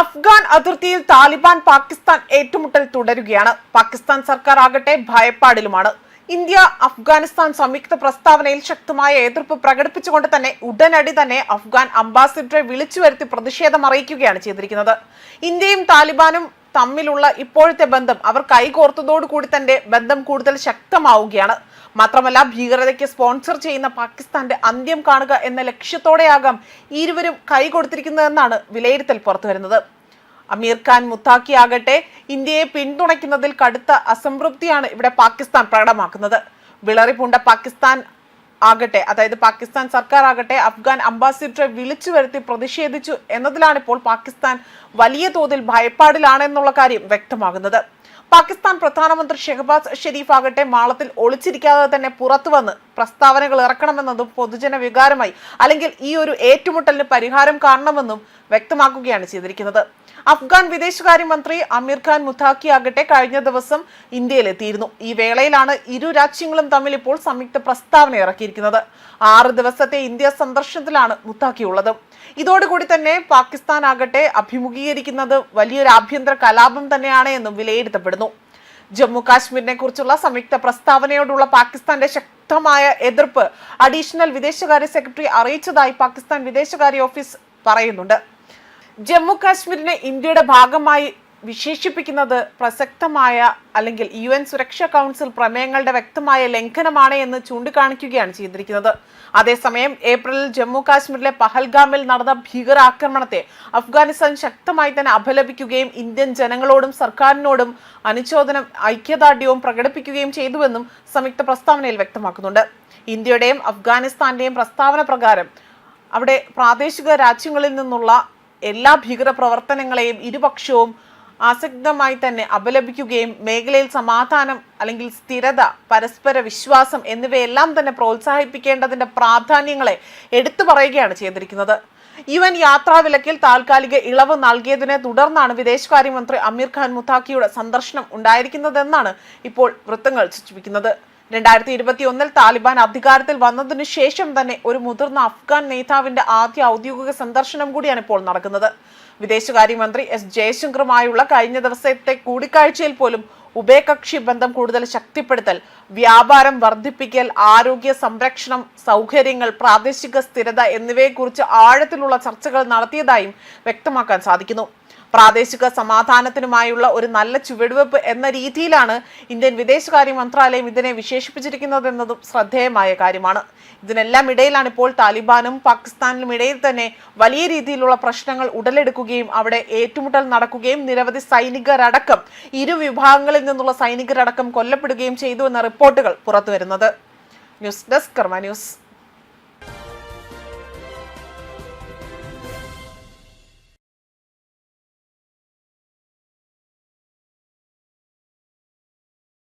അഫ്ഗാൻ അതിർത്തിയിൽ താലിബാൻ പാകിസ്ഥാൻ ഏറ്റുമുട്ടൽ തുടരുകയാണ്. പാകിസ്ഥാൻ സർക്കാർ ആകട്ടെ ഭയപ്പാടിലുമാണ്. ഇന്ത്യ അഫ്ഗാനിസ്ഥാൻ സംയുക്ത പ്രസ്താവനയിൽ ശക്തമായ എതിർപ്പ് പ്രകടിപ്പിച്ചുകൊണ്ട് തന്നെ ഉടനടി തന്നെ അഫ്ഗാൻ അംബാസിഡറെ വിളിച്ചു വരുത്തി പ്രതിഷേധം അറിയിക്കുകയാണ് ചെയ്തിരിക്കുന്നത്. ഇന്ത്യയും താലിബാനും തമ്മിലുള്ള ഇപ്പോഴത്തെ ബന്ധം അവർ കൈകോർത്തതോടുകൂടി തന്നെ ബന്ധം കൂടുതൽ ശക്തമാവുകയാണ്. മാത്രമല്ല ഭീകരതയ്ക്ക് സ്പോൺസർ ചെയ്യുന്ന പാകിസ്ഥാന്റെ അന്ത്യം കാണുക എന്ന ലക്ഷ്യത്തോടെയാകാം ഇരുവരും കൈകൊടുത്തിരിക്കുന്നതെന്നാണ് വിലയിരുത്തൽ പുറത്തുവരുന്നത്. അമീർ ഖാൻ മുത്താക്കി ആകട്ടെ ഇന്ത്യയെ പിന്തുണയ്ക്കുന്നതിൽ കടുത്ത അസംതൃപ്തിയാണ് ഇവിടെ പാകിസ്ഥാൻ പ്രകടമാക്കുന്നത്. വിളറിപൂണ്ട പാകിസ്ഥാൻ ആകട്ടെ അതായത് പാകിസ്ഥാൻ സർക്കാർ ആകട്ടെ അഫ്ഗാൻ അംബാസിഡറെ വിളിച്ചു വരുത്തി പ്രതിഷേധിച്ചു എന്നതിലാണ് ഇപ്പോൾ പാകിസ്ഥാൻ വലിയ തോതിൽ ഭയപ്പാടിലാണെന്നുള്ള കാര്യം വ്യക്തമാകുന്നത്. പാകിസ്ഥാൻ പ്രധാനമന്ത്രി ഷെഹബാസ് ഷെരീഫ് ആകട്ടെ മാളത്തിൽ ഒളിച്ചിരിക്കാതെ തന്നെ പുറത്തു വന്ന് പ്രസ്താവനകൾ ഇറക്കണമെന്നതും പൊതുജന വികാരമായി അല്ലെങ്കിൽ ഈ ഒരു ഏറ്റുമുട്ടലിന് പരിഹാരം കാണണമെന്നും വ്യക്തമാക്കുകയാണ് ചെയ്തിരിക്കുന്നത്. അഫ്ഗാൻ വിദേശകാര്യമന്ത്രി അമീർ ഖാൻ മുത്താഖി ആകട്ടെ കഴിഞ്ഞ ദിവസം ഇന്ത്യയിലെത്തിയിരുന്നു. ഈ വേളയിലാണ് ഇരു രാജ്യങ്ങളും തമ്മിൽ ഇപ്പോൾ സംയുക്ത പ്രസ്താവന ഇറക്കിയിരിക്കുന്നത്. ആറ് ദിവസത്തെ ഇന്ത്യ സന്ദർശനത്തിലാണ് മുത്താഖി ഉള്ളത്. ഇതോടുകൂടി തന്നെ പാകിസ്ഥാൻ ആകട്ടെ അഭിമുഖീകരിക്കുന്നത് വലിയൊരു ആഭ്യന്തര കലാപം തന്നെയാണ് എന്നും വിലയിരുത്തപ്പെടുന്നു. ജമ്മു കാശ്മീരിനെ കുറിച്ചുള്ള സംയുക്ത പ്രസ്താവനയോടുള്ള പാകിസ്ഥാന്റെ ശക്തമായ എതിർപ്പ് അഡീഷണൽ വിദേശകാര്യ സെക്രട്ടറി അറിയിച്ചതായി പാകിസ്ഥാൻ വിദേശകാര്യ ഓഫീസ് പറയുന്നുണ്ട്. ജമ്മു കാശ്മീരിനെ ഇന്ത്യയുടെ ഭാഗമായി വിശേഷിപ്പിക്കുന്നത് പ്രസക്തമായ അല്ലെങ്കിൽ യു എൻ സുരക്ഷാ കൗൺസിൽ പ്രമേയങ്ങളുടെ വ്യക്തമായ ലംഘനമാണ് എന്ന് ചൂണ്ടിക്കാണിക്കുകയാണ് ചെയ്തിരിക്കുന്നത്. അതേസമയം ഏപ്രിലിൽ ജമ്മു കാശ്മീരിലെ പഹൽഗാമിൽ നടന്ന ഭീകരാക്രമണത്തെ അഫ്ഗാനിസ്ഥാൻ ശക്തമായി തന്നെ അപലപിക്കുകയും ഇന്ത്യൻ ജനങ്ങളോടും സർക്കാരിനോടും അനുശോചനം ഐക്യദാർഢ്യവും പ്രകടിപ്പിക്കുകയും ചെയ്തുവെന്നും സംയുക്ത പ്രസ്താവനയിൽ വ്യക്തമാക്കുന്നുണ്ട്. ഇന്ത്യയുടെയും അഫ്ഗാനിസ്ഥാന്റെയും പ്രസ്താവന പ്രകാരം അവിടെ പ്രാദേശിക രാജ്യങ്ങളിൽ നിന്നുള്ള എല്ലാ ഭീകര പ്രവർത്തനങ്ങളെയും ഇരുപക്ഷവും ആസക്തമായി തന്നെ അപലപിക്കുകയും മേഖലയിൽ സമാധാനം അല്ലെങ്കിൽ സ്ഥിരത പരസ്പര വിശ്വാസം എന്നിവയെല്ലാം തന്നെ പ്രോത്സാഹിപ്പിക്കേണ്ടതിന്റെ പ്രാധാന്യങ്ങളെ എടുത്തു പറയുകയാണ് ചെയ്തിരിക്കുന്നത്. യു എൻ യാത്രാവിലക്കിൽ താൽക്കാലിക ഇളവ് നൽകിയതിനെ തുടർന്നാണ് വിദേശകാര്യമന്ത്രി അമീർ ഖാൻ മുത്താക്കിയുടെ സന്ദർശനം ഉണ്ടായിരിക്കുന്നതെന്നാണ് ഇപ്പോൾ വൃത്തങ്ങൾ സൂചിപ്പിക്കുന്നത്. രണ്ടായിരത്തി ഇരുപത്തി ഒന്നിൽ താലിബാൻ അധികാരത്തിൽ വന്നതിനു ശേഷം തന്നെ ഒരു മുതിർന്ന അഫ്ഗാൻ നേതാവിന്റെ ആദ്യ ഔദ്യോഗിക സന്ദർശനം കൂടിയാണ് ഇപ്പോൾ നടക്കുന്നത്. വിദേശകാര്യമന്ത്രി എസ് ജയശങ്കറുമായുള്ള കഴിഞ്ഞ ദിവസത്തെ കൂടിക്കാഴ്ചയിൽ പോലും ഉഭയകക്ഷി ബന്ധം കൂടുതൽ ശക്തിപ്പെടുത്തൽ വ്യാപാരം വർദ്ധിപ്പിക്കൽ ആരോഗ്യ സംരക്ഷണം സൗകര്യങ്ങൾ പ്രാദേശിക സ്ഥിരത എന്നിവയെക്കുറിച്ച് ആഴത്തിലുള്ള ചർച്ചകൾ നടത്തിയതായും വ്യക്തമാക്കാൻ സാധിക്കുന്നു. പ്രാദേശിക സമാധാനത്തിനുമായുള്ള ഒരു നല്ല ചുവടുവെപ്പ് എന്ന രീതിയിലാണ് ഇന്ത്യൻ വിദേശകാര്യ മന്ത്രാലയം ഇതിനെ വിശേഷിപ്പിച്ചിരിക്കുന്നതെന്നതും ശ്രദ്ധേയമായ കാര്യമാണ്. ഇതിനെല്ലാം ഇടയിലാണ് ഇപ്പോൾ താലിബാനും പാകിസ്ഥാനിലും ഇടയിൽ തന്നെ വലിയ രീതിയിലുള്ള പ്രശ്നങ്ങൾ ഉടലെടുക്കുകയും അവിടെ ഏറ്റുമുട്ടൽ നടക്കുകയും നിരവധി സൈനികരടക്കം ഇരു വിഭാഗങ്ങളിൽ നിന്നുള്ള സൈനികരടക്കം കൊല്ലപ്പെടുകയും ചെയ്തു എന്ന റിപ്പോർട്ടുകൾ പുറത്തുവരുന്നത്. News desk Karma news.